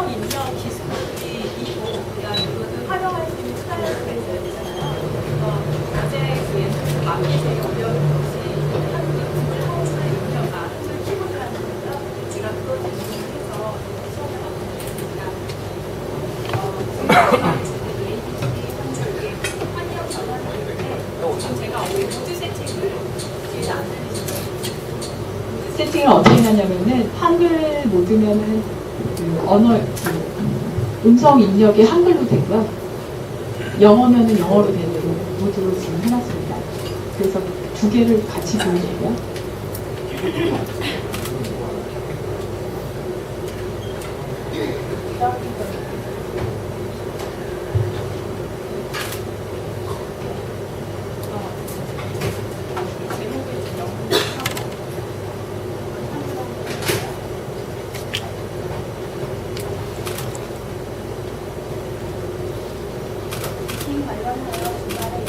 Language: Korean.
음성 입력 기술이 있고 그다음에 그것을 활용할 수 있는 스타일리스트가 있어야 되잖아요. 그래서 어제 그 마음이 제일 어려운 것이 한국의 하우스의 입력과 구글 키보드라는 거죠. 제가 그걸 제공해서 수업을 하고 있습니다. 환경 세팅을 어떻게 하냐면은 한글 모드면은 그 언어 그 음성 입력이 한글로 되고요. 영어면은 영어로 되는 모드로 지금 해놨습니다. 그래서 두 개를 같이 보여주고요. Thank you.